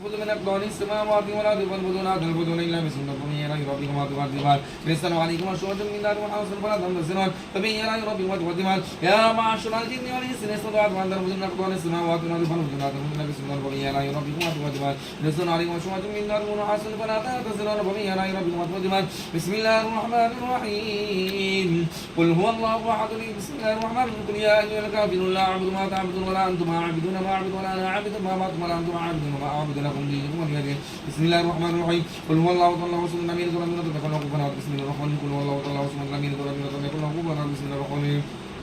من أكبر السماء وأرض والأرض فانبذوا لا تعبدون إلا بسنة فبأي آلاء ربكما تكذبان ليسأل عليكما شعبة من نار وحاصل فلا تبصران فبأي آلاء ربكما تكذبان يا معشر الجن والإنس ليس طاعة أن تنفذوا من أكبر السماء وأرض والأرض فانبذوا لا تعبدون إلا بسنة فبأي آلاء ربكما تكذبان ليسأل عليكما شعبة من نار وحاصل فلا تبصران فبأي آلاء ربكما بسم الله الرحمن الرحيم قل هو الله أحد بسم الله الرحمن الرحيم. قل يا أيها الكافرون لا أعبد ما تعبدون ولا أنتم عابدون ما أعبد ولا أنا عابد ما أنتم عابدون وما أعبد لكم دينكم ولي دين بسم الله الرحمن الرحيم قل هو الله تعالى وسلم الأمير ذو الأمير ذو الأمير ذو بسم الله الرحمن الرحيم قل هو الله تعالى وسلم الأمير ذو الأمير ذو الأمير بسم الله الرحمن الرحيم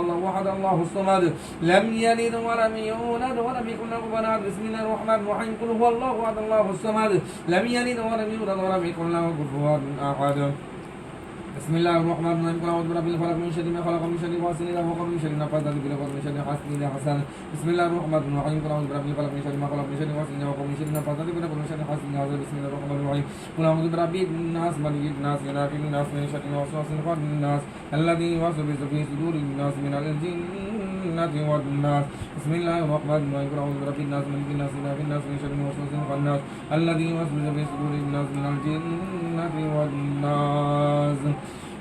الله وحد الله الصمد لم يلد ولم يولد ولم يكن له كفوا احد بسم الله الرحمن الرحيم. قل هو الله وحد الله الصمد. لم يلد ولم يولد ولم يكن له كفوا أحد. بسم الله الرحمن الرحيم قل اعوذ برب الفلق من شر ما خلق من شر غاسق اذا وقب من شر النفاثات في العقد من شر حاسد اذا حسد بسم الله الرحمن الرحيم قل اعوذ برب الفلق من شر ما خلق من شر غاسق اذا وقب من شر النفاثات في العقد من شر حاسد اذا حسد بسم الله الرحمن الرحيم قل اعوذ برب الناس ملك الناس اله الناس من شر الوسواس الخناس الذي يوسوس في صدور الناس من الجنة والناس بسم الله الرحمن الرحيم قل اعوذ برب الناس ملك الناس اله الناس من شر الوسواس الخناس الذي يوسوس في صدور الناس من الجنة والناس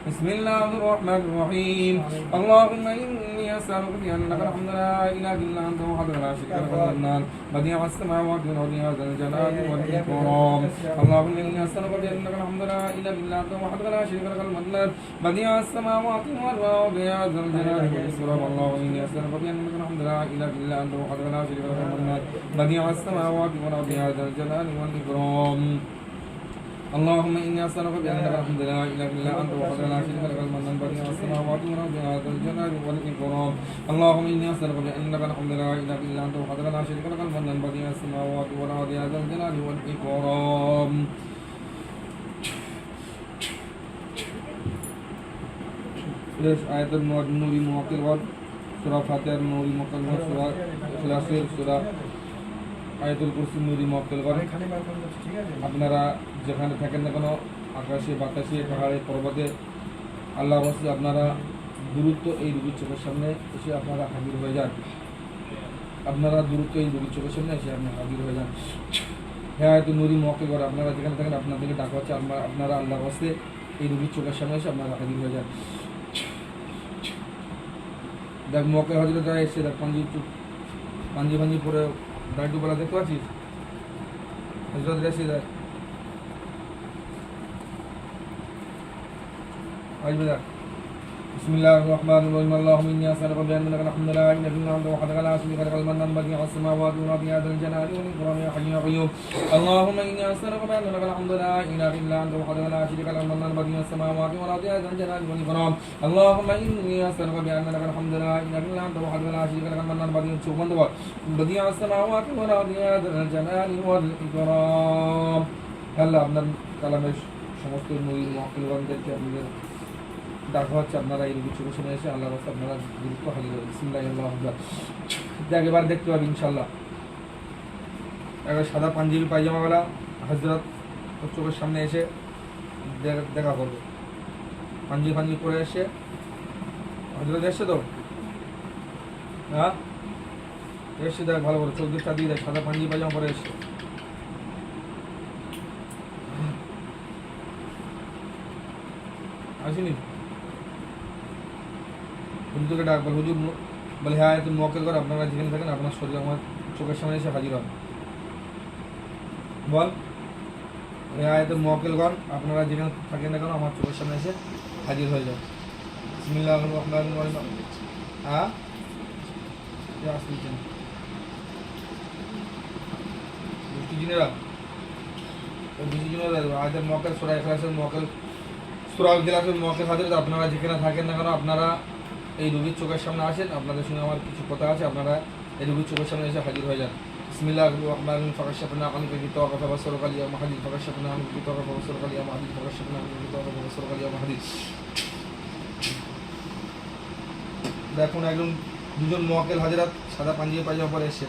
بسم الله الرحمن الرحيم. اللهم إني أسألك بانك الحمد لا إله إلا أنت وحدك لا شريك لك المنان بديع السماوات والأرض يا ذا الجلال والإكرام. اللهم إني أسألك بانك الحمد لا إله إلا أنت وحدك لا شريك لك المنان بديع السماوات والأرض يا ذا الجلال والإكرام. اللهم إني أسألك بانك الحمد لا إله إلا أنت وحدك لا شريك لك المنان بديع السماوات والأرض يا ذا الجلال والإكرام. اللهم إني أسألك بانك الحمد لا إله إلا أنت وحدك لا شريك لك المنان بديع السماوات والأرض يا ذا الجلال والإكرام. اللهم إني أسألك بأنك الحمد لا إله إلا أنت وحدك لا شريك لك المنان بديع السماوات والأرض يا ذا الجلال والإكرام. ليش آية النور ورد سورة فاتحة نوري موكل ورد سورة خلاصير سورة আয়াতুল কুরসি নুরি মক্কেল করেন। করে যাচ্ছে, ঠিক আছে? আপনারা যেখানে থাকেন না কেন আকাশে বাতাসে পাহাড়ে পর্বতে আল্লাহ অবশ্যই আপনারা দূরত্ব এই রুগীর চোখের সামনে এসে আপনারা হাজির হয়ে যান। আপনারা দূরত্ব এই রুগীর চোখের সামনে এসে আপনি হাজির হয়ে যান। হ্যাঁ হয়তো নুরি মক্কেল করে আপনারা যেখানে থাকেন আপনাদেরকে ডাকা হচ্ছে আপনারা আপনারা আল্লাহ বসে এই রুগীর চোখের সামনে এসে আপনারা হাজির হয়ে যান। দেখ মক্কেল হজরত এসে দেখ পাঞ্জি পাঞ্জি পাঞ্জি পরে বেলা দেখতে পাচ্ছিস? হজরত দেখ আসবে দেখ। بسم الله الرحمن الرحيم اللهم اني اسالك بانك الحمد لا اله الا انت وحدك لا شريك لك المنان بديع السماوات والارض يا ذا الجلال والاكرام يا حي يا قيوم اللهم اني اسالك بانك الحمد لا اله الا انت وحدك لا شريك لك المنان بديع السماوات والارض يا ذا الجلال والاكرام اللهم اني اسالك بانك الحمد لا اله الا انت وحدك لا شريك لك المنان بديع شوف بند بديع السماوات والارض يا ذا الجلال والاكرام هلا আপনার কালামের সমস্ত নবীর মহকিলগণদেরকে আপনাদের ডাকা হচ্ছে, আপনারা চোখে শুনে এসে আল্লাহ রাস্তা আপনারা গুরুত্ব হাজির হবে বিসমিল্লাহ আল্লাহ দেখ, এবার দেখতে পাবি ইনশাল্লাহ একবার সাদা পাঞ্জাবি পায়জামাওয়ালা হজরত চোখের সামনে এসে দেখা করবে। পাঞ্জাবি পাঞ্জাবি পরে এসে হজরত এসছে তো? হ্যাঁ? এসছে, দেখ, ভালো করে চোখ দিকটা দিয়ে দেখ, সাদা পাঞ্জাবি পায়জামা পরে এসছে। আসেনি? হুজুরকে ডাক বল হুজুর বলে হ্যাঁ তুমি মক্কেল করে আপনারা যেখানে থাকেন, আপনার শরীর, আমার চোখের সামনে এসে হাজির হন। বল হ্যাঁ তো মক্কেলগণ আপনারা যেখানে থাকেন না কেন, আমার চোখের সামনে এসে হাজির হয়ে যান। বিসমিল্লাহ রহমান হ্যাঁ? যা আসছেন বৃষ্টি জিনেরা ওই বৃষ্টি জিনেরা, আয়তের মক্কেল, সোরা এখলাসের মক্কেল সুরাল গেলাসের মক্কেল হাজির আপনারা যেখানে থাকেন না কেন, আপনারা এই রুগীর চোখের সামনে আসেন আপনাদের সঙ্গে আমার কিছু কথা আছে আপনারা এই রুগীর চোখের সামনে এসে হাজির হয়ে যান দেখুন একজন দুজন মোয়াকেল হাজারাত সাদা পাঞ্জিয়ে পাজামা পরে এসছে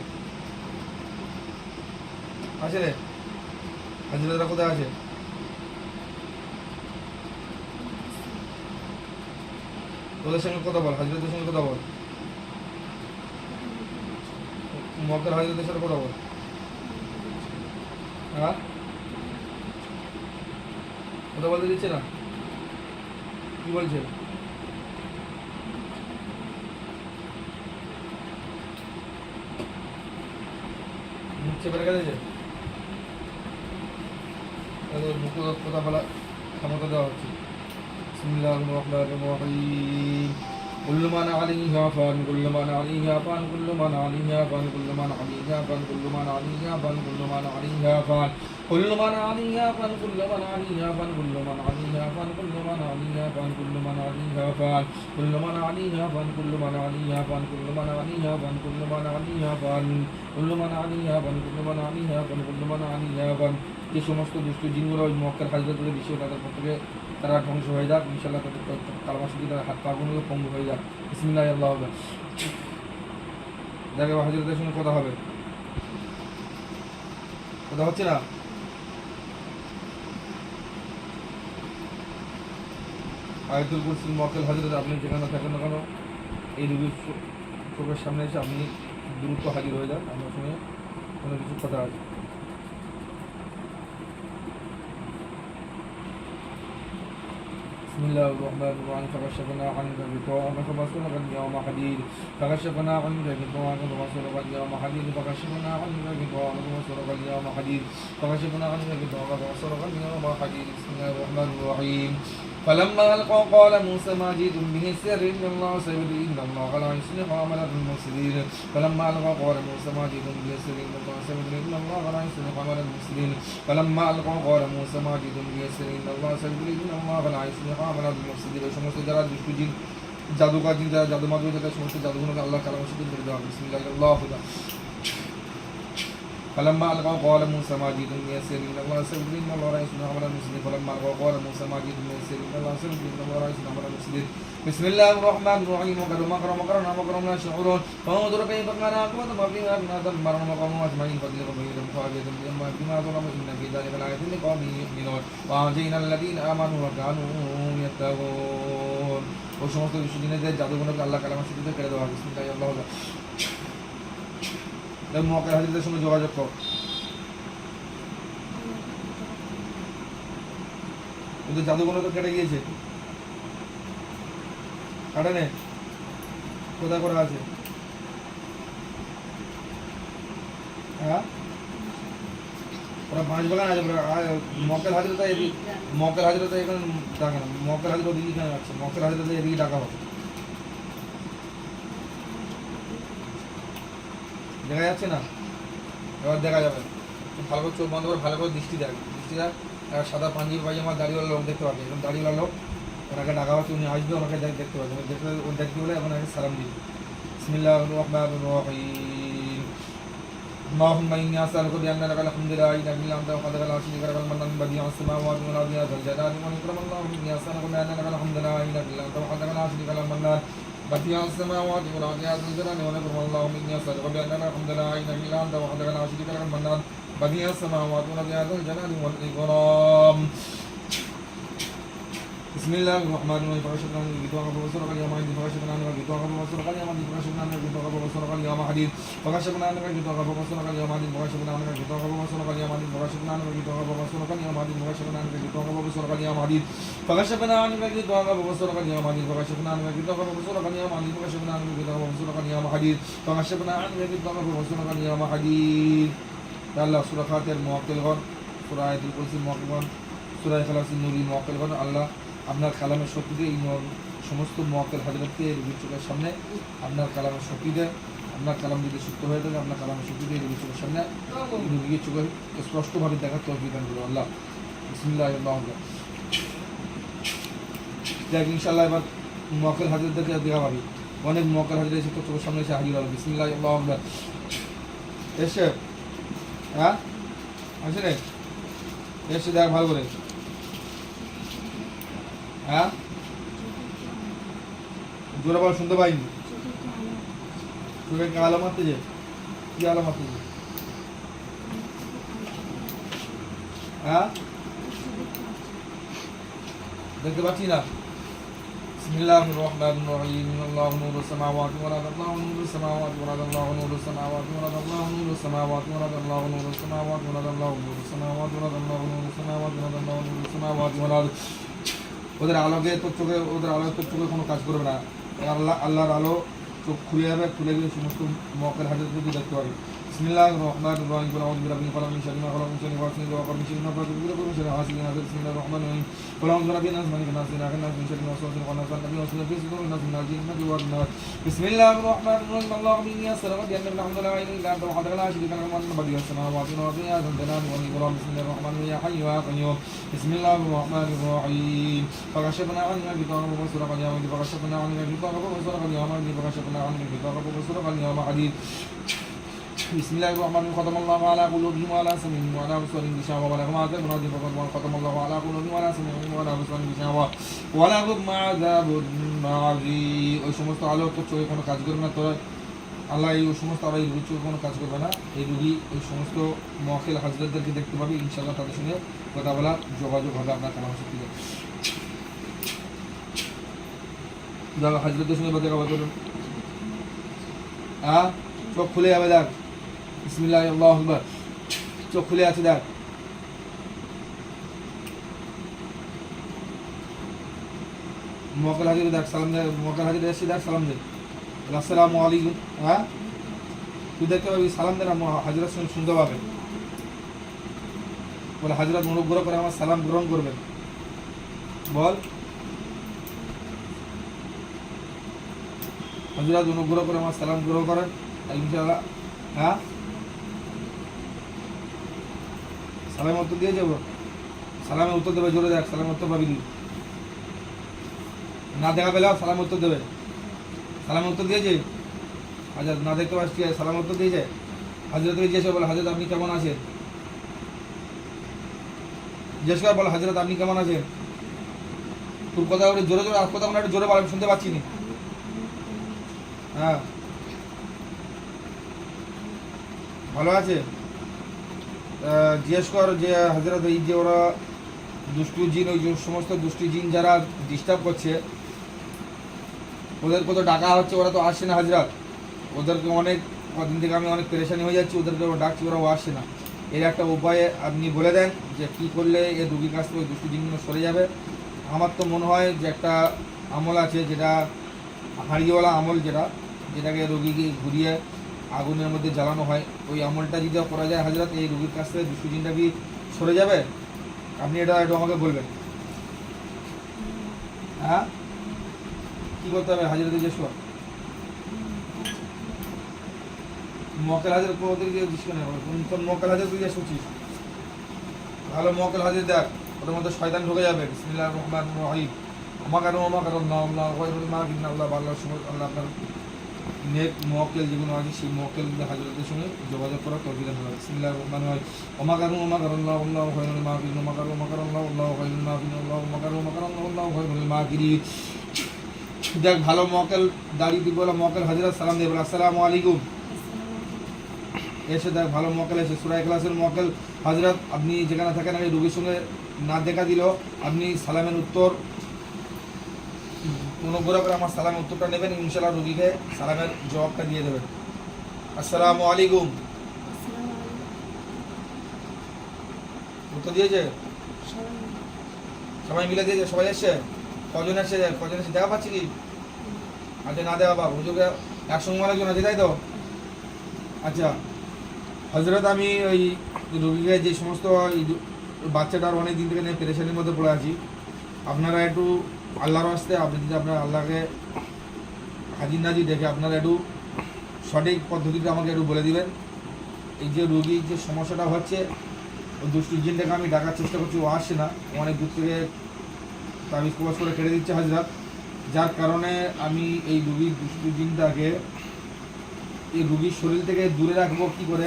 আছে রে হাজিরাতরা কোথায় আছে তোদের সঙ্গে কথা বল হাজরাতের সঙ্গে কথা বল। মোয়াক্কেল হাজরাতের সাথে কথা বল। হ্যাঁ? কথা বলতে দিচ্ছে না? কি বলছে? চেপে রেখে দিয়েছে মুখ কথা বলা ক্ষমতা দেওয়া হচ্ছে। بسم الله الرحمن الرحيم كل من عليها فان كل من عليها فان كل من عليها فان كل من عليها فان كل من عليها فان كل من عليها فان كل من عليها فان كل من عليها فان كل من عليها فان كل من عليها فان كل من عليها فان كل من عليها فان كل من عليها فان كل من عليها فان كل من عليها فان كل من عليها فان كل من عليها فان كل من عليها فان যে সমস্ত দুষ্ট জিনগুলো ওই মক্কার হাজরতদের বিষয়ে তাদের পক্ষে তারা ধ্বংস হয়ে যাক ইনশাল্লাহ তাদের কালমাসি তাদের হাত পাগুলো পঙ্গু হয়ে যাক। ইসমিল্লাহ আল্লাহ হবে দেখে হাজরতের সঙ্গে কথা হবে। কথা হচ্ছে না? আয়তুল কুরসির মকেল হাজরত আপনি যেখানে থাকেন না কেন, এই রুগীর চোখের সামনে এসে আপনি দ্রুত হাজির হয়ে যান। আপনার সঙ্গে কোনো কিছু কথা আছে। بسم الله الرحمن الرحيم. فكشفنا عنك غطاءك فبصرك اليوم حديد. فكشفنا عنك غطاءك فبصرك اليوم حديد. فكشفنا عنك غطاءك فبصرك اليوم حديد. فكشفنا عنك غطاءك فبصرك اليوم حديد. بسم الله الرحمن الرحيم. فلما ألقوا قال موسى ما جئتم به السر إن الله سيبدي إن الله لا يصلح عمل المفسدين فلما ألقوا قال موسى ما جئتم به السر إن الله سيبدي إن الله لا يصلح عمل المفسدين فلما ألقوا قال موسى ما جئتم به السر إن الله سيبدي إن الله لا يصلح হবে না মসজিদ সমস্ত যারা দুষ্টু জিন জাদুকার জিন যারা জাদু মাদু যারা সমস্ত জাদুগুলোকে আল্লাহ কালামসিদ ধরে দেওয়া হবে। বিসমিল্লাহ আল্লাহ فلما ألقوا قال موسى ما جئتم به السر إن الله سيبدي إن الله لا يصلح عمل المفسدين فلما ألقوا قال موسى ما جئتم به السر إن الله سيبدي إن الله لا يصلح عمل المفسدين بسم الله الرحمن الرحيم وقد مكر مكرنا مكرهم لا يشعرون فانظر كيف كان عاقبة مكرهم بما دمرنا مقام أجمعين فضل ربهم خالد بما بما ظلم إن في ذلك لآية لقوم يؤمنون وأنجينا الذين آمنوا وكانوا يتقون ওই সমস্ত বিশ্বজিনের জাদুগুলোকে আল্লাহ কালামের সাথে কেড়ে দেওয়া হবে বিসমিল্লাহ আল্লাহ দেখ মক্কার হাজিরদের সঙ্গে যোগাযোগ কর। ওদের জাদুগুলো তো কেটে গিয়েছে। কাটে নে। কোথায় করা আছে? হ্যাঁ? ওরা পাঁচ বাগান আছে, ওরা আ- মক্কেল হাজিরতা এদিকে মক্কেল হাজিরতা এখানে ডাকা না। মক্কেল হাজির ওদিকে এখানে আছে মক্কেল হাজিরতা এদিকে ডাকা হবে। দেখা যাচ্ছে না এবার দেখা যাবে তুই ভালো করে চোখ বন্ধ করে ভালো করে দৃষ্টি দেখ দৃষ্টি দেখ আর সাদা পাঞ্জাবি পায়জামা দাড়িওয়ালা লোক দেখতে পাবে এরকম দাড়িওয়ালা লোক ওনাকে ডাকা হচ্ছে উনি আসবে ওনাকে দেখ- দেখতে পাবে উনি দেখতে ও দেখতে বলে এখন আগে সালাম দিবে বিসমিল্লাহ রহমান রহিম اللهم اني اسالك بان لك الحمد لا اله الا انت وحدك لا شريك لك المنان بديع السماوات والارض يا ذا الجلال والاكرام اللهم اني اسالك بان لك الحمد لا اله الا انت وحدك لا شريك لك من فيها السماوات والارض يا ذا الجلال والإكرام اللهم إني أسألك الحمد لا عين إلا أنت وحدك لا شريك لك المنان. من فيها السماوات والارض يا ذا الجلال والإكرام. بسم الله الرحمن الرحيم فكشفنا عنك غطاءك فبصرك اليوم حديد فكشفنا عنك غطاءك فبصرك اليوم حديد فكشفنا عنك غطاءك فبصرك اليوم حديد فكشفنا عنك غطاءك فبصرك اليوم حديد فكشفنا عنك غطاءك فبصرك اليوم حديد فكشفنا عنك غطاءك فبصرك اليوم حديد فكشفنا عنك غطاءك فبصرك اليوم حديد فكشفنا عنك غطاءك فبصرك اليوم حديد فكشفنا عنك غطاءك فبصرك اليوم حديد فكشفنا عنك غطاءك فبصرك اليوم حديد فكشفنا عنك غطاءك فبصرك اليوم حديد আল্লাহ সুরা খাতের মোয়াক্কেলগণ সুরা আয়াতুল কুরসির মোয়াক্কেলগণ সুরা ইখলাসির নুরি মোয়াক্কেলগণ আল্লাহ আপনার কালামের শক্তিতে এই সমস্ত মোয়াক্কেল হাজরতকে রুগীর চোখের সামনে, আপনার কালামের শক্তি দেয়, আপনার কালাম যদি সুস্থ হয়ে থাকে, আপনার কালামের শক্তি দিয়ে রুগীর চোখের সামনে রুগীর চোখে স্পষ্টভাবে দেখার তৌফিক দান করো আল্লাহ। বিসমিল্লাহ দেখ ইনশাল্লাহ এবার মোয়াক্কেল হাজরতদেরকে দেখা পাবি। অনেক মোয়াক্কেল হাজর এসে তোর চোখের সামনে এসে হাজির হবে। বিসমিল্লাহ আল্লাহ এসে হ্যাঁ? আছে রে এসে দেখ ভালো করে। হ্যাঁ জোরে বল শুনতে পাইনি তোকে কি আলো মারতেছে কি আলো মারতেছে হ্যাঁ দেখতে পাচ্ছি না بسم الله الرحمن الرحيم الله نور السماوات والارض الله نور السماوات والارض الله نور السماوات والارض الله نور السماوات والارض الله نور السماوات والارض الله نور السماوات والارض الله نور السماوات والارض الله نور السماوات والارض ওদের আলোকে তোর চোখে, ওদের আলোকে তোর চোখে কোনো কাজ করবে না। আল্লাহ, আল্লাহর আলো চোখ খুলে যাবে, খুলে গিয়ে সমস্ত মকের তুই দেখতে পাবি। بسم الله الرحمن الرحيم قل اعوذ برب الفلق من شر ما خلق من شر غاسق اذا وقر من شر ما فاتت بكل من شر حاسد اذا حسد بسم الله الرحمن الرحيم قل اعوذ برب الناس ملك الناس اله الناس من شر ما وسوس الخناس النبي وسوس في صدور الناس من الجن من جوار النار بسم الله الرحمن الرحيم الله من يسر ودي ان الحمد لله الا الا انت وحدك لا شريك لك من بديع السماوات والارض يا ذا الجلال والاكرام بسم الله الرحمن الرحيم يا حي يا قيوم بسم الله الرحمن الرحيم فكشفنا عنك غطاءك فبصرك اليوم فكشفنا عنك غطاءك فبصرك اليوم فكشفنا عنك غطاءك فبصرك اليوم حديد بسم الله الرحمن الرحيم ختم الله على قلوبهم وعلى سمعهم وعلى أبصارهم غشاوة ولهم عذاب عظيم فقد ختم الله على قلوبهم وعلى سمعهم وعلى أبصارهم غشاوة ولهم عذاب عظيم ওই সমস্ত আলো তো চোখে কোনো কাজ করবে না তোরা আল্লাহ এই সমস্ত আবার এই রুগীর চোখে কোনো কাজ করবে না এই রুগী ওই সমস্ত মহকেল হাজরতদেরকে দেখতে পাবে ইনশাল্লাহ তাদের সঙ্গে কথা বলা যোগাযোগ হবে আপনার কালাম শক্তিতে যারা হাজরতের সঙ্গে কথা কথা করুন হ্যাঁ চোখ খুলে যাবে দেখ বিসমিল্লাহ চোখ খুলে আছে দেখ মকল হাজির দেখ সালাম দে মকল হাজির এসে দেখ সালাম দে আসসালামু আলাইকুম হ্যাঁ তুই দেখতে পাবি সালাম দে না হাজিরার শুনতে পাবে বলে হাজিরাত অনুগ্রহ করে আমার সালাম গ্রহণ করবেন বল হাজিরাত অনুগ্রহ করে আমার সালাম গ্রহণ করেন ইনশাআল্লাহ হ্যাঁ সালামের উত্তর দিয়ে যাব। সালামের উত্তর দেবে, জোরে দেখ, সালামের উত্তর পাবি না। দেখা পেলেও সালাম উত্তর দেবে। সালামের উত্তর দিয়েছে হাজার, না দেখতে পাচ্ছি সালাম উত্তর দিয়েছে হাজরত জিজ্ঞেস করে বলে, হাজরত আপনি কেমন আছেন? জিজ্ঞেস করে বলে, হাজরত আপনি কেমন আছেন? তোর কথা একটু জোরে জোরে কথা মনে একটু জোরে বল, আমি শুনতে পাচ্ছি না। হ্যাঁ। ভালো আছে? জিজ্ঞেস কর যে হাজরত এই যে ওরা দুষ্টু জিন, ওই সমস্ত দুষ্টু জিন যারা ডিস্টার্ব করছে ওদের কত ডাকা হচ্ছে, ওরা তো আসছে না হাজরাত ওদেরকে অনেক কদিন থেকে আমি অনেক পেরেশানি হয়ে যাচ্ছি, ওদেরকে ডাকছি, ওরাও আসছে না। এর একটা উপায়ে আপনি বলে দেন যে কি করলে এ রুগীর কাছ থেকে দুষ্টু জিনগুলো সরে যাবে। আমার তো মনে হয় যে একটা আমল আছে, যেটা হাঁড়িওয়ালা আমল যেটা, যেটাকে রুগীকে ঘুরিয়ে আগুনের মধ্যে জ্বালানো হয় ওই আমলটা যদি করা যায় হাজরাত এই রোগীর কাছ থেকে জিনটা কি সরে যাবে আপনি এটা একটু আমাকে বলবেন হ্যাঁ কি করতে হবে হাজিরা জিজ্ঞেস কর মকেল হাজার কোথাও গিয়ে জিজ্ঞেস করে কোন কোন মকেল হাজার তুই করছিস ভালো মকেল হাজির দেখ ওটার মধ্যে শয়তান ঢুকে যাবে বিসমিল্লাহ রহমান রহিম আমাকে আমার কারণ না আল্লাহ আল্লাহ আল্লাহ আপনার নেক মক্কেল যেগুলো আছে, সেই মক্কেল হাজরতের সঙ্গে যোগাযোগ করা তৌফিক দান হবে বিসমিল্লাহ রহমান রহিম ওমা কারণ ওমা কারণ আল্লাহ আল্লাহ ওমা কারণ আল্লাহ খায়রুল মাহফিল দেখ, ভালো মক্কেল দাঁড়িয়ে দিব বলে মক্কেল হাজরত সালাম দেব আসসালামু আলাইকুম। এসে দেখ, ভালো মক্কেল এসে সুরাই ক্লাসের মক্কেল হাজরত, আপনি যেখানে থাকেন এই রোগীর সঙ্গে না দেখা দিল আপনি সালামের উত্তর অনুগ্রহ করে আমার সালামের উত্তরটা নেবেন ইনশাল্লাহ রোগীকে সালামের জবাবটা দিয়ে দেবেন। আসসালামু আলাইকুম। উত্তর দিয়েছে? সবাই মিলে দিয়েছে, সবাই এসছে? কজন এসছে? কজন এসে দেখা পাচ্ছি কি? আচ্ছা না দেওয়া পাবো হুজুরকে একসঙ্গে অনেকজন আছে তাই তো? আচ্ছা হজরত আমি ওই রুগীকে যে সমস্ত বাচ্চাটার অনেক দিন থেকে নিয়ে পেরেশানির মধ্যে পড়ে আছি, আপনারা একটু আল্লাহর আসতে আপনি যদি আপনার আল্লাহকে হাজির নাজির দেখে আপনারা একটু সঠিক পদ্ধতিটা আমাকে একটু বলে দিবেন। এই যে রোগীর যে সমস্যাটা হচ্ছে, ওই দুষ্টু জিনটাকে আমি ডাকার চেষ্টা করছি, ও আসছে না। অনেক দূর থেকে তাবিজ প্রবাস করে কেটে দিচ্ছে হাজরা যার কারণে আমি এই রুগীর জিনটাকে, এই রুগীর শরীর থেকে দূরে রাখব কি করে?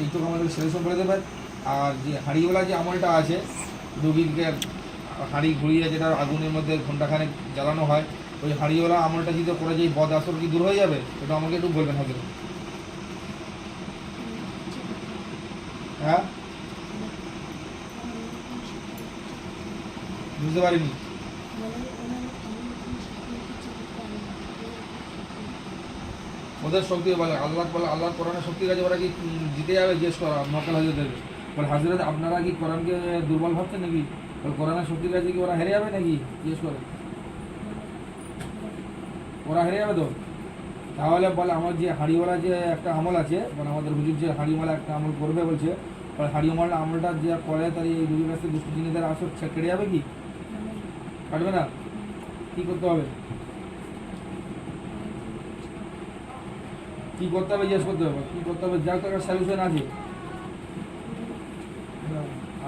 এইটুকু আমাদের সলিউশন করে দেবেন। আর যে হাঁড়িওয়ালা যে আমলটা আছে, রুগীকে হাঁড়ি ঘুরিয়ে যেটা আগুনের মধ্যে ঘন্টাখানেক জ্বালানো হয়, ওই হাঁড়িওয়ালা আমলটা যদি করে যে বদ আসর কি দূর হয়ে যাবে? এটা আমাকে একটু বলবেন হাজির হ্যাঁ? বুঝতে পারিনি। ওদের শক্তি বলে আল্লাহ বলে আল্লাহ কোরআনের শক্তির কাছে ওরা কি জিতে যাবে? জিজ্ঞেস করা মকাল হাজিরদের বলে, হাজিরত, আপনারা কি কোরআনকে দুর্বল ভাবছেন নাকি? কোরআনের শক্তির কাছে কি ওরা হেরে যাবে নাকি? জিজ্ঞেস করে। ওরা হেরে যাবে তো? তাহলে বলে আমার যে হাড়িওয়ালা যে একটা আমল আছে মানে আমাদের হুজুর যে হাড়িওয়ালা একটা আমল করবে বলছে বলে হাড়িওয়ালা আমলটা যে করে তার এই রুগীর কাছে দুষ্ট জিনিসদের আসর কেটে যাবে কি? কাটবে না? কি করতে হবে? কি করতে হবে জিজ্ঞেস করতে হবে? কি করতে হবে? যার তো একটা সলিউশন আছে।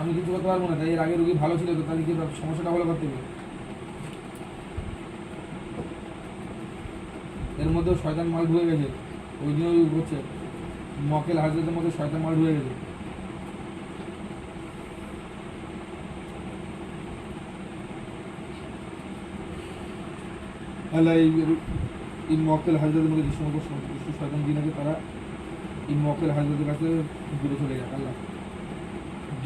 আমি কিছু করতে পারব না, তাই এর আগে রুগী ভালো ছিল তো, তাহলে কি সমস্যাটা হলো করতে হবে এর মধ্যে শয়তান মাল ঢুকে গেছে, ওই জন্য ওই হচ্ছে মকেল হাজরতের মধ্যে শয়তান মাল ঢুকে গেছে। আল্লাহ এই মক্কেল হাজরতের মধ্যে যে সমস্ত শয়তান দিন আছে, তারা এই মকেল হাজরতের কাছে দূরে চলে যায়, আল্লাহ।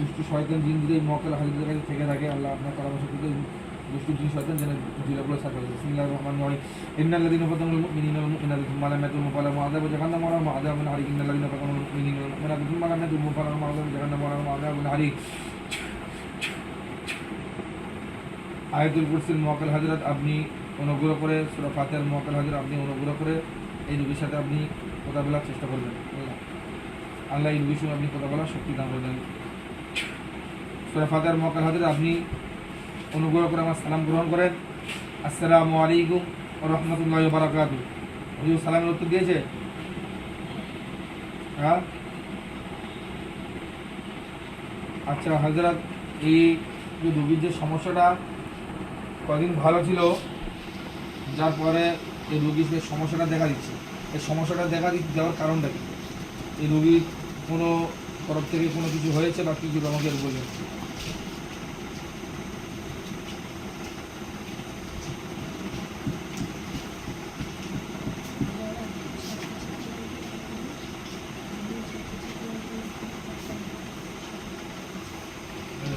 দুষ্ট শয়তান জিন যদি এই মক্কেল হাজরতের কাছে থেকে থাকে, আল্লাহ আপনার পরামর্শ থেকে দুষ্ট জিন শয়তান যেন জিলাগুলো সাথে বিসমিল্লাহ রহমান রহিম। ইন্নাল লাযিনা ফাতানুল মুমিনিনা ওয়াল মুমিনাতি থুম্মা লাম ইয়াতুমু ফালাহুম আযাবু জাহান্নাম ওয়া লাহুম আযাবুন হারিক ইন্নাল লাযিনা ফাতানুল মুমিনিনা ওয়াল মুমিনাতি থুম্মা লাম ইয়াতুমু ফালাহুম আযাবু জাহান্নাম ওয়া লাহুম আযাবুন হারিক আয়াতুল কুরসির মক্কেল হাজরত আপনি অনুগ্রহ করে, সুরা ফাতেহার মক্কেল হাজরত আপনি অনুগ্রহ করে এই রোগীর সাথে আপনি কথা বলার চেষ্টা করবেন। আল্লাহ। এই রোগীর সঙ্গে আপনি কথা বলার শক্তি দান করবেন ফাতেহার মক্কেল হাজরত আপনি অনুগ্রহ করে আমার সালাম গ্রহণ করেন। আসসালামু আলাইকুম ও রহমতুল্লাহ বারাকাতু হুজুর সালামের উত্তর দিয়েছে? হ্যাঁ? আচ্ছা হাজরত এই যে রোগীর যে সমস্যাটা কদিন ভালো ছিল, যার পরে এই রোগীর যে সমস্যাটা দেখা দিচ্ছে। এই সমস্যাটা দেখা দেওয়ার কারণটা কি? এই রোগীর কোনো তরফ থেকে কোনো কিছু হয়েছে বা কিছু আমাকে বলবেন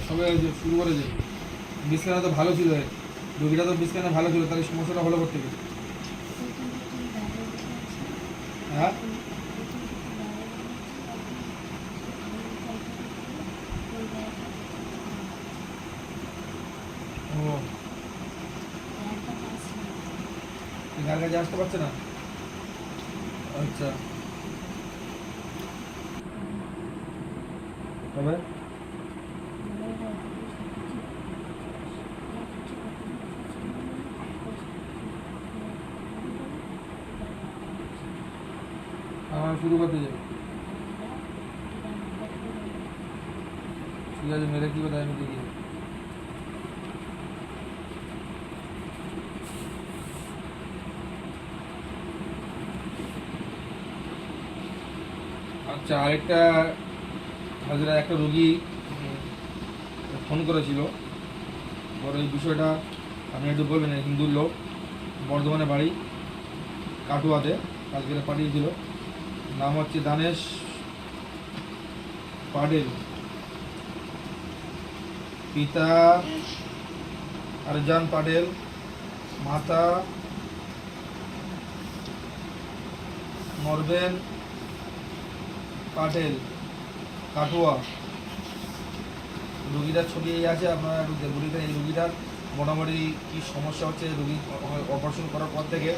সবাই যে শুরু করে যে বিছানা তো ভালো ছিল। রোগীটা তো বিছানা ভালো ছিল, তাহলে সমস্যাটা হলো করতে গেলে হ্যাঁ আসতে পারছে না? আচ্ছা। তবে আমার শুরু করতে যাবে ঠিক আছে মেরে কি কথা আমি দেখি আচ্ছা আরেকটা হাজারা একটা রুগী ফোন করেছিল। বড় এই বিষয়টা আপনি একটু বলবেন হিন্দুর লোক বর্ধমানে বাড়ি, কাটুয়াতে কালকে পাঠিয়েছিল। নাম হচ্ছে দানেশ পাডেল। পিতা আরজান পাডেল, মাতা নরবেন পাটেল কাটুয়া। রুগীরা ছবি এই আছে, আপনারা একটু দেখুন এই রুগীটার মোটামুটি কী সমস্যা হচ্ছে, রুগী অপারেশন করার পর থেকে,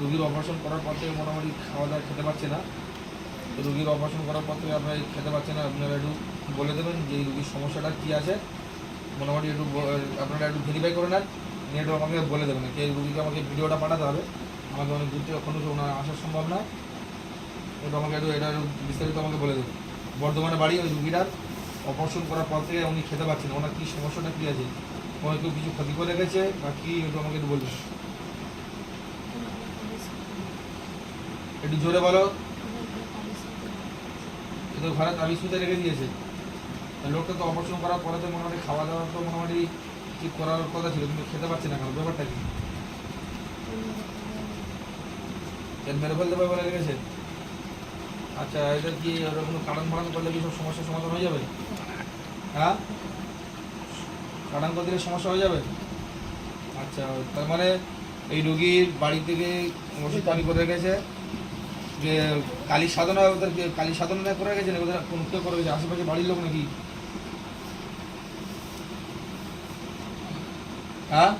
রুগীর অপারেশন করার পর থেকে মোটামুটি খাওয়া দাওয়া খেতে পারছে না। রুগীর অপারেশন করার পর থেকে আপনারা খেতে পারছে না, আপনারা একটু বলে দেবেন যে এই রুগীর সমস্যাটা কী আছে। মোটামুটি একটু আপনারা একটু ভেরিফাই করে নেন, নিয়ে একটু আমাকে বলে দেবেন এই রুগীকে আমাকে ভিডিওটা পাঠাতে হবে। আমাকে অনেক দূর থেকে ওখানে ওনার আসা সম্ভব না। আমাকে একটু এটা বিস্তারিত আমাকে বলে দেবেন বর্ধমানে বাড়ি ওই রুগীটার অপারেশন করার পর থেকে উনি খেতে পারছেন ওনার কী সমস্যাটা কী আছে? ওনার কেউ কিছু ক্ষতি করে গেছে বা কী? একটু আমাকে একটু বলবেন একটু জোরে বলো। তো ঘরে তাবিজ সুতে রেখে দিয়েছে। লোকটা তো অপারেশন করার পরে তো মোটামুটি খাওয়া দাওয়া তো মোটামুটি ঠিক করার কথা ছিল, কিন্তু খেতে পারছে না কেন? ব্যাপারটা কি? মেরে ফেলতে বলে রেখেছে? আচ্ছা এটা কি ওর কোনো কারণ ফাড়ান করলে কি সব সমস্যার সমাধান হয়ে যাবে? হ্যাঁ? কারণ করে দিলে সমস্যা হয়ে যাবে? আচ্ছা তার মানে এই রুগীর বাড়ি থেকে ওষুধ পানি করে রেখেছে, যে কালী সাধনা ওদেরকে, কালী সাধনা করে না ওদের কোন কেউ করে রেখেছে? আশেপাশে বাড়ির লোক নাকি? হ্যাঁ?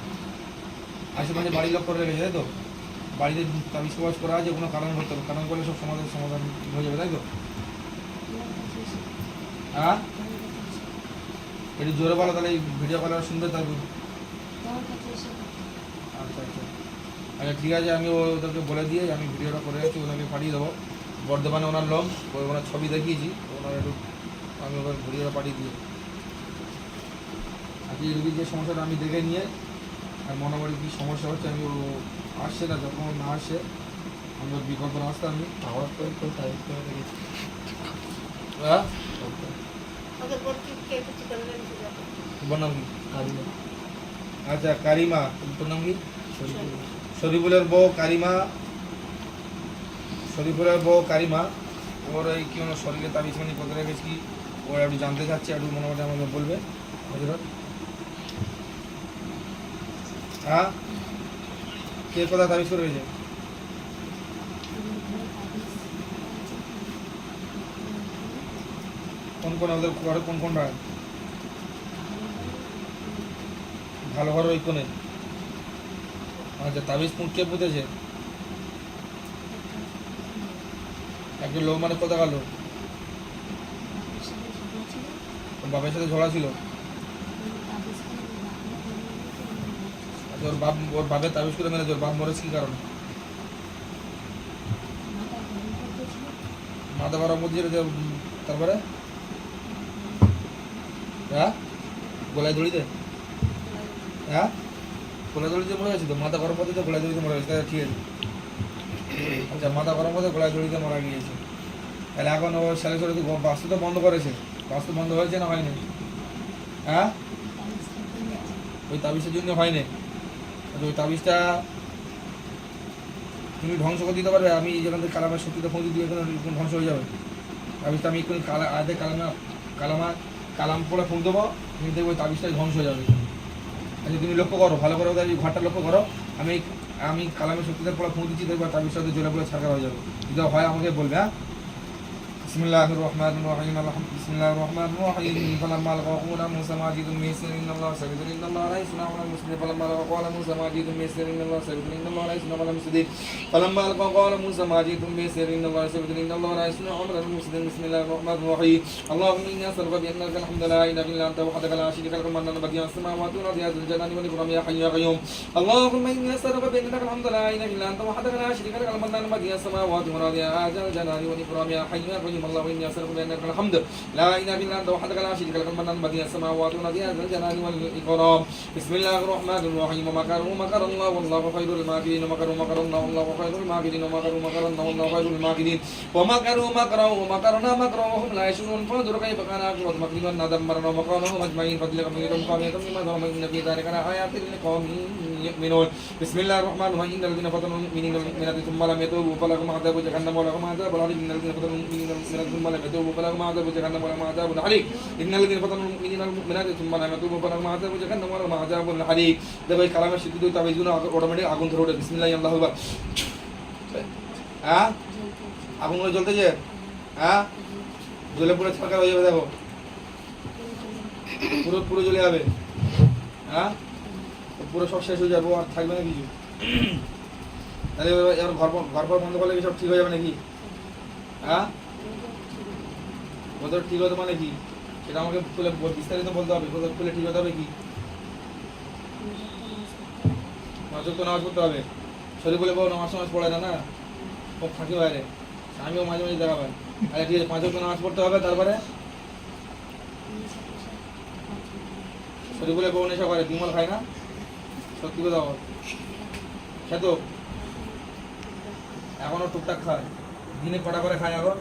আশেপাশে বাড়ির লোক করে রেখেছে, তাই তো? বাড়িতে তাবিজ করা আছে, কোনো কারণ করতে হবে, কারণ করলে সব সমাধান সমাধান হয়ে যাবে, তাই তো? হ্যাঁ? একটু জোরে বলো তাহলে ভিডিও কলার শুনবে তারপর। আচ্ছা আচ্ছা। আচ্ছা ঠিক আছে আমি ওদেরকে বলে দিয়ে আমি ভিডিওটা করে রাখছি ওনাকে পাঠিয়ে দেবো। বর্ধমানে ওনার ওই ওনার ছবি দেখিয়েছি, ওনার একটু আমি ওদের ভিডিওটা পাঠিয়ে দিয়ে আজকে রুগীর যে সমস্যাটা আমি দেখে নিয়ে আর মনোবাড়ি কী সমস্যা হচ্ছে আমি ও আসছে না যখন না আসে আমি ওর বিকল্প রাস্তা আমি আমার তো তো তারিখ করে রেখেছি হ্যাঁ? করে আচ্ছা কারিমা তোর নাম কি? শরীফুলের বউ কারিমা। শরীফুলের বউ কারিমা। ওর এই কি শরীরে তাবিজ মানি কোথায় রেখেছি কি ও একটু জানতে চাচ্ছে একটু মোটামুটি আমাকে বলবে। হজরত। হ্যাঁ? কে কোথায় তাবিজ করে রেখেছে কোন কোন ওদের ঘরে কোন কোন রায় ভালো ঘর ওই কোনে আচ্ছা তাবিজ কে পুঁতেছে? একজন লোক মানে কোথা গেল ওর বাবার সাথে ঝগড়া ছিল। ওর বাপ, ওর বাপের তাবিজ করে মেরেছে, ওর বাপ মরেছে কি কারণে? মাথা গরম মধ্যে তারপরে? হ্যাঁ? গলায় দড়িতে? হ্যাঁ? গলায় দড়িতে মরে গেছে তো? মাথা গরম পথে তো গলায় দড়িতে মরে গেছে ঠিক আছে। আচ্ছা মাথা গরম পথে গলায় দড়িতে মারা গিয়েছে। তাহলে এখন ও সালে সালে তো বাস্তু তো বন্ধ করেছে। বাস্তু বন্ধ হয়েছে না হয়নি? হ্যাঁ? ওই তাবিজের জন্য হয়নি? আচ্ছা, ওই তাবিজটা তুমি ধ্বংস করে দিতে পারবে আমি যেখান থেকে কালামের শক্তিটা পৌঁছে দিয়ে এখানে ধ্বংস হয়ে যাবে। তাবিজটা আমি এক্ষুনি কালা আদে কালামা কালামা কালাম পরে ফুঁক দেবো দেখবে ওই তাবিজটাই ধ্বংস হয়ে যাবে। আচ্ছা তুমি লক্ষ্য করো ভালো করে ওদের ঘরটা লক্ষ্য করো। আমি আমি কালামের শক্তিতে পড়ে ফুঁক দিচ্ছি দেখব তাবিজটা জলে পড়ে ছাড়া হয়ে যাবে। যদি হয় আমাকে বলবে হ্যাঁ? بسم الله الرحمن الرحيم الحمد بسم الله الرحمن الرحيم فلما لقوا قول موسى ما جئتم به سر ان الله سيغفر ان الله لا يسمع ولا فلما لقوا قال موسى ما جئتم به سر ان الله سيغفر ان الله لا يسمع ولا فلما لقوا قال موسى ما جئتم به سر ان الله سيغفر ان الله لا يسمع ولا بسم الله الرحمن الرحيم اللهم اني اسالك بان لك الحمد لا اله الا انت وحدك لا شريك لك من بديع السماوات والارض يا ذا الجلال والاكرام يا حي يا قيوم اللهم اني اسالك بان لك الحمد لا اله الا انت وحدك لا شريك لك من بديع السماوات والارض يا ذا الجلال والاكرام يا حي يا قيوم اللهم اني اسالك بان لك الحمد لا اله الا انت وحدك لا شريك لك من بديع السماوات والارض يا ذا الجلال والاكرام بسم الله الرحمن الرحيم ومكروا مكر الله والله خير الماكرين ومكروا مكر الله والله خير الماكرين ومكروا مكر الله والله خير الماكرين ومكروا مكرا ومكرنا مكرا وهم لا يشعرون فانظر كيف كان عاقبة مكرهم أنا دمرنا ومكرهم أجمعين فضلك من يوم قامية مما ظلم إن في ذلك لآيات لقوم يؤمنون بسم الله الرحمن الرحيم إن الذين فتنوا المؤمنين والمؤمنات ثم لم يتوبوا فلهم عذاب جهنم ولهم عذاب الحريق إن الذين فتنوا المؤمنين والمؤمنات ثم لم يتوبوا فلهم عذاب جهنم ولهم عذاب الحريق إن الذين فتنوا المؤمنين والمؤمنات ثم لم يتوبوا فلهم عذاب جهنم ولهم عذاب الحريق দেখো এই কালামের সিদ্ধি তাবিজগুলো অটোমেটিক আগুন ধরে ওঠে বিসমিল্লাহ আল্লাহ আকবার হ্যাঁ আগুন করে জ্বলতেছে হ্যাঁ জ্বলে পুরো ছাড়কার হয়ে যাবে দেখো পুরো পুরো জ্বলে যাবে হ্যাঁ পুরো সব শেষ হয়ে যাব, আর থাকবে না কিছু। তাহলে এবার ঘর পর- ঘর বন্ধ করলে সব ঠিক হয়ে যাবে নাকি? হ্যাঁ? ঠিক হতে মানে কি? সেটা আমাকে খুলে বিস্তারিত বলতে হবে, ওদের খুলে ঠিক হতে হবে কি? পাঁচ তো নামাজ পড়তে হবে। শরীর বলে বউ নামাজ নামাজ পড়ে না না? খুব ফাঁকি বাইরে। আমিও মাঝে মাঝে দেখা পাই। আচ্ছা ঠিক আছে, পাঁচ নামাজ পড়তে হবে তারপরে? শরীর বলে বউ নেশা করে, বিমল খায় না? সত্যি কথা খেতো। এখনও টুকটাক খায়। দিনে কটা করে খায় এখন?